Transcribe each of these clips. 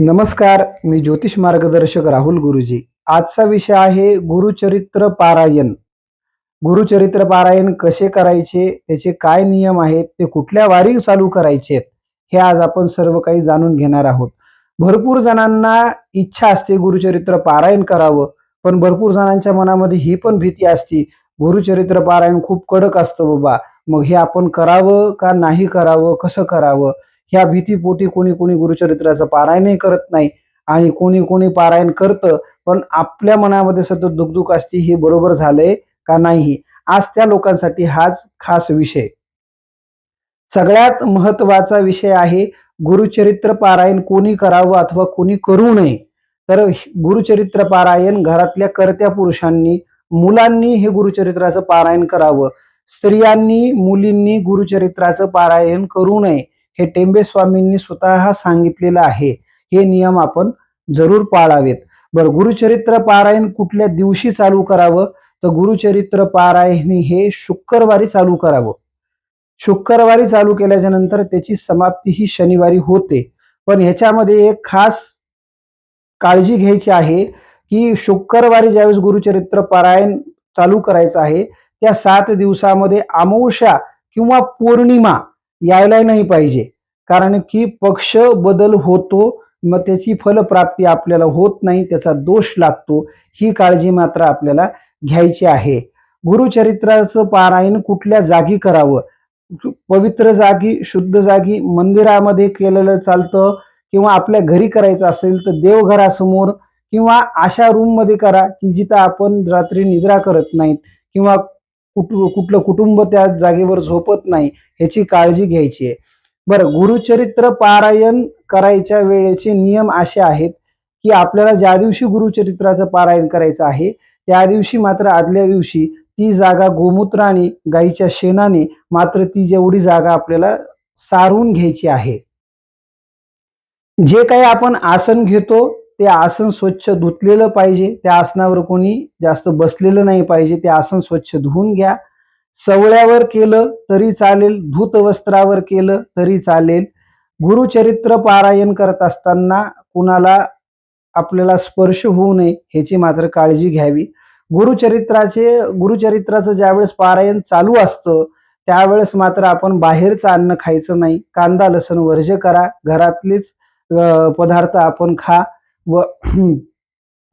नमस्कार मी ज्योतिष मार्गदर्शक राहुल गुरुजी. आजचा विषय आहे गुरुचरित्र पारायण. गुरुचरित्र पारायण कसे करायचे त्याचे काय नियम आहेत ते कुठल्या वारी चालू करायचे आहेत हे आज आपण सर्व काही जाणून घेणार आहोत. भरपूर जणांना इच्छा असते गुरुचरित्र पारायण करावं पण भरपूर जणांच्या मनामध्ये ही पण भीती असते गुरुचरित्र पारायण खूप कडक असतं बाबा मग हे आपण करावं का नाही करावं कसं करावं? ह्या भीतीपोटी कोणी कोणी गुरुचरित्राचं पारायणही करत नाही आणि कोणी कोणी पारायण करतं पण आपल्या मनामध्ये सतत दुखदुख असते हे बरोबर झालंय का नाही? आज त्या लोकांसाठी हाच खास विषय. सगळ्यात महत्त्वाचा विषय आहे गुरुचरित्र पारायण कोणी करावं अथवा कोणी करू नये. तर गुरुचरित्र पारायण घरातल्या कर्त्या पुरुषांनी मुलांनी हे गुरुचरित्राचं पारायण करावं. स्त्रियांनी मुलींनी गुरुचरित्राचं पारायण करू नये. हे टेंबे स्वामींनी स्वतः सांगितलेलं आहे. हे नियम आपण जरूर पाळावेत. बरं गुरुचरित्र पारायण कुठल्या दिवशी चालू करावं? तर गुरुचरित्र पारायण हे शुक्रवारी चालू करावं. शुक्रवारी चालू केल्याच्यानंतर त्याची समाप्ती ही शनिवारी होते. पण ह्याच्यामध्ये एक खास काळजी घ्यायची आहे की शुक्रवारी ज्यावेळेस गुरुचरित्र पारायण चालू करायचं आहे त्या सात दिवसामध्ये अमावस्या किंवा पौर्णिमा यायला नाही पाहिजे. कारण की पक्ष बदल होतो मग त्याची फलप्राप्ती आपल्याला होत नाही त्याचा दोष लागतो. ही काळजी मात्र आपल्याला घ्यायची आहे. गुरुचरित्राचं पारायण कुठल्या जागी करावं? पवित्र जागी शुद्ध जागी मंदिरामध्ये केलेलं चालतं किंवा आपल्या घरी करायचं असेल तर देवघरासमोर किंवा अशा रूममध्ये करा की जिथं आपण रात्री निद्रा करत नाहीत किंवा कुटु कुठलं कुटुंब त्या जागेवर झोपत नाही ह्याची काळजी घ्यायची आहे. बरं गुरुचरित्र पारायण करायच्या वेळेचे नियम असे आहेत की आपल्याला ज्या दिवशी गुरुचरित्राचं पारायण करायचं आहे त्या दिवशी मात्र आदल्या दिवशी ती जागा गोमूत्राने गाईच्या शेणाने मात्र ती जेवढी जागा आपल्याला सारून घ्यायची आहे. जे काही आपण आसन घेतो ते आसन स्वच्छ धुतलेलं पाहिजे. त्या आसनावर कोणी जास्त बसलेलं नाही पाहिजे. ते आसन स्वच्छ धुवून घ्या. सवळ्यावर केलं तरी चालेल. धूत वस्त्रावर केलं तरी चालेल. गुरुचरित्र पारायण करत असताना कुणाला आपल्याला स्पर्श होऊ नये ह्याची मात्र काळजी घ्यावी. गुरुचरित्राचे गुरुचरित्राचं ज्यावेळेस पारायण चालू असतं त्यावेळेस मात्र आपण बाहेरचं अन्न खायचं नाही. कांदा लसण वर्ज करा. घरातलेच पदार्थ आपण खा. व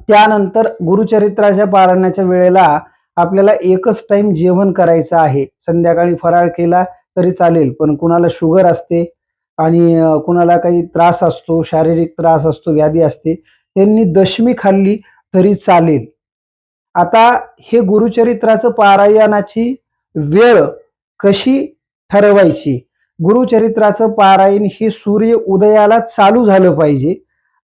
त्यानंतर गुरुचरित्राच्या पारायणाच्या वेळेला आपल्याला एकच टाइम जेवण करायचं आहे. संध्याकाळी फराळ केला तरी चालेल पण कुणाला शुगर असते आणि कुणाला काही त्रास असतो शारीरिक त्रास असतो व्याधी असते त्यांनी दशमी खाल्ली तरी चालेल. आता हे गुरुचरित्राचं पारायणाची वेळ कशी ठरवायची? गुरुचरित्राचं पारायण हे सूर्य उदयाला चालू झालं पाहिजे.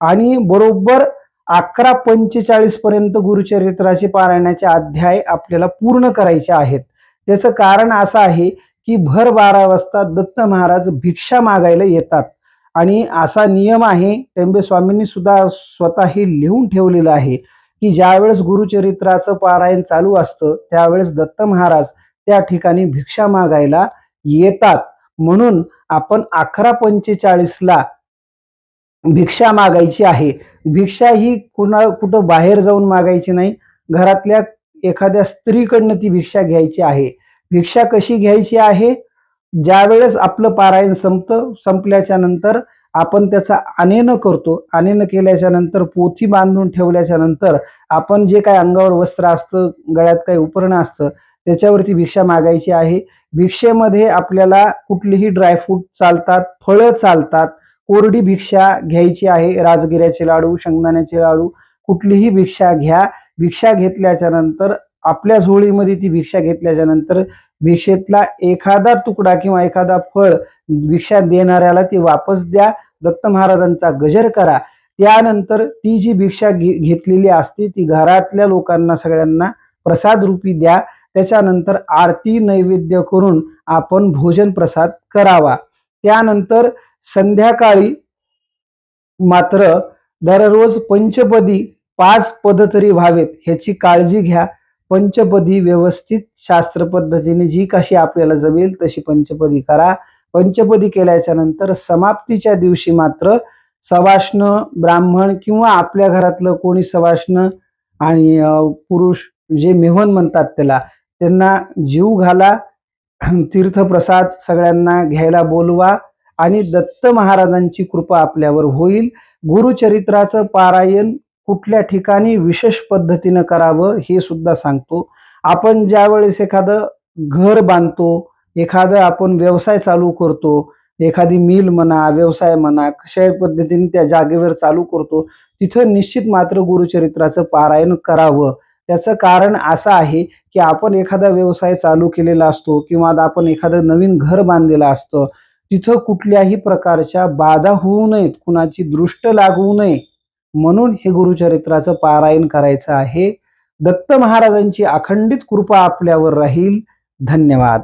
आणि बरोबर अकरा पंचेचाळीस पर्यंत गुरुचरित्राचे पारायणाचे अध्याय आपल्याला पूर्ण करायचे आहेत. त्याचं कारण असं आहे की भर बारा वाजता दत्त महाराज भिक्षा मागायला येतात. आणि असा नियम आहे टेंबे स्वामींनी सुद्धा स्वतः हे लिहून ठेवलेलं आहे की ज्यावेळेस गुरुचरित्राचं पारायण चालू असतं त्यावेळेस दत्त महाराज त्या ठिकाणी भिक्षा मागायला येतात. म्हणून आपण अकरा पंचेचाळीसला भिक्षा मागायची आहे. भिक्षा ही कुणा कुठं बाहेर जाऊन मागायची नाही. घरातल्या एखाद्या स्त्रीकडनं ती भिक्षा घ्यायची आहे. भिक्षा कशी घ्यायची आहे? ज्यावेळेस आपलं पारायण संपतं संपल्याच्या नंतर आपण त्याचा आनेनं करतो. आनेनं केल्याच्यानंतर पोथी बांधून ठेवल्याच्या नंतर आपण जे काय अंगावर वस्त्र असतं गळ्यात काही उपरणं असतं त्याच्यावरती भिक्षा मागायची आहे. भिक्षेमध्ये आपल्याला कुठलीही ड्रायफ्रूट चालतात फळं चालतात कोरडी भिक्षा घ्यायची आहे. राजगिऱ्याचे लाडू शेंगदाण्याचे लाडू कुठलीही भिक्षा घ्या. भिक्षा घेतल्याच्या नंतर आपल्या झोळीमध्ये ती भिक्षा घेतल्याच्या नंतर भिक्षेतला एखादा तुकडा किंवा एखादा फळ भिक्षा देणाऱ्याला ती वापस द्या. दत्त महाराजांचा गजर करा. त्यानंतर ती जी भिक्षा घेतलेली असते ती घरातल्या लोकांना सगळ्यांना प्रसाद रूपी द्या. त्याच्यानंतर आरती नैवेद्य करून आपण भोजन प्रसाद करावा. त्यानंतर संध्याकाळी मात्र दररोज पंचपदी पाच पद तरी व्हावेत ह्याची काळजी घ्या. पंचपदी व्यवस्थित शास्त्र पद्धतीने जी कशी आपल्याला जमेल तशी पंचपदी करा. पंचपदी केल्याच्यानंतर समाप्तीच्या दिवशी मात्र सवाष्ण ब्राह्मण किंवा आपल्या घरातलं कोणी सवाष्ण आणि पुरुष जे मेहन म्हणतात त्याला त्यांना जीव घाला तीर्थप्रसाद सगळ्यांना घ्यायला बोलवा. आणि दत्त महाराजांची कृपा आपल्यावर होईल. गुरुचरित्राचं पारायण कुठल्या ठिकाणी विशेष पद्धतीनं करावं हे सुद्धा सांगतो. आपण ज्यावेळेस एखादं घर बांधतो एखादं आपण व्यवसाय चालू करतो एखादी मिल म्हणा व्यवसाय म्हणा कशा पद्धतीने त्या जागेवर चालू करतो तिथं निश्चित मात्र गुरुचरित्राचं पारायण करावं. त्याचं कारण असं आहे की आपण एखादा व्यवसाय चालू केलेला असतो किंवा आपण एखादं नवीन घर बांधलेलं असतं तिथं कुठल्याही प्रकारच्या बाधा होऊ नयेत कुणाची दृष्ट लागू नये म्हणून हे गुरुचरित्राचं पारायण करायचं आहे. दत्त महाराजांची अखंडित कृपा आपल्यावर राहील. धन्यवाद.